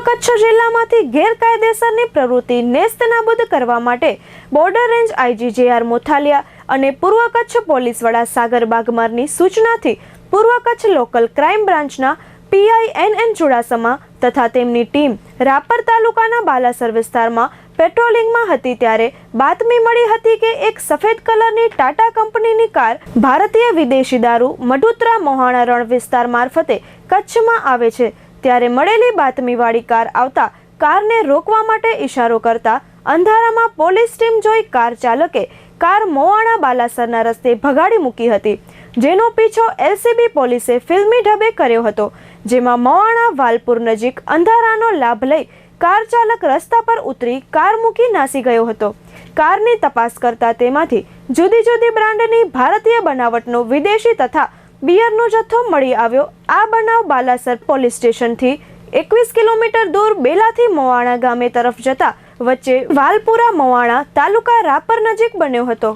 કચ્છ જિલ્લામાંથી ગેરકાયદેસરની પ્રવૃત્તિ નેસ્તનાબૂદ કરવા માટે border range IG J R Mothaliya અને પૂર્વ કચ્છ પોલીસ વડા સાગર બાગમારની સૂચનાથી પૂર્વ કચ્છ લોકલ ક્રાઇમ બ્રાન્ચના પીઆઈ એન એન ચુડાસમા તથા તેમની ટીમ રાપર તાલુકાના બાલાસર વિસ્તારમાં પેટ્રોલિંગમાં હતી ત્યારે બાતમી મળી હતી કે એક સફેદ કલરની ટાટા કંપનીની કાર ભારતીય વિદેશી દારૂ મઢુત્રા મોહાણા રણ વિસ્તાર મારફતે કચ્છમાં આવે છે. ત્યારે મળેલી બાતમીવાળી કાર આવતા કારને રોકવા માટે ઇશારો કરતા અંધારામાં પોલીસ ટીમ જોઈ કાર ચાલકે કાર મોવાણા બાલાસરના રસ્તે ભગાડી મૂકી હતી, જેનો પીછો એલસીબી પોલીસે ફિલ્મી ઢબે કર્યો હતો, જેમાં મોવાણા વાલપુર નજીક અંધારાનો લાભ લઈ કાર ચાલક રસ્તા પર ઉતરી કાર મૂકી નાસી ગયો હતો. કારની તપાસ કરતા તેમાંથી જુદી જુદી બ્રાન્ડની ભારતીય બનાવટનો વિદેશી તથા બિયરનો જથ્થો મળી આવ્યો. આ બનાવ બાલાસર પોલીસ સ્ટેશનથી એકવીસ કિલોમીટર દૂર બેલાથી મોવાણા ગામે તરફ જતા વચ્ચે વાલપુરા મોવાણા તાલુકા રાપર નજીક બન્યો હતો.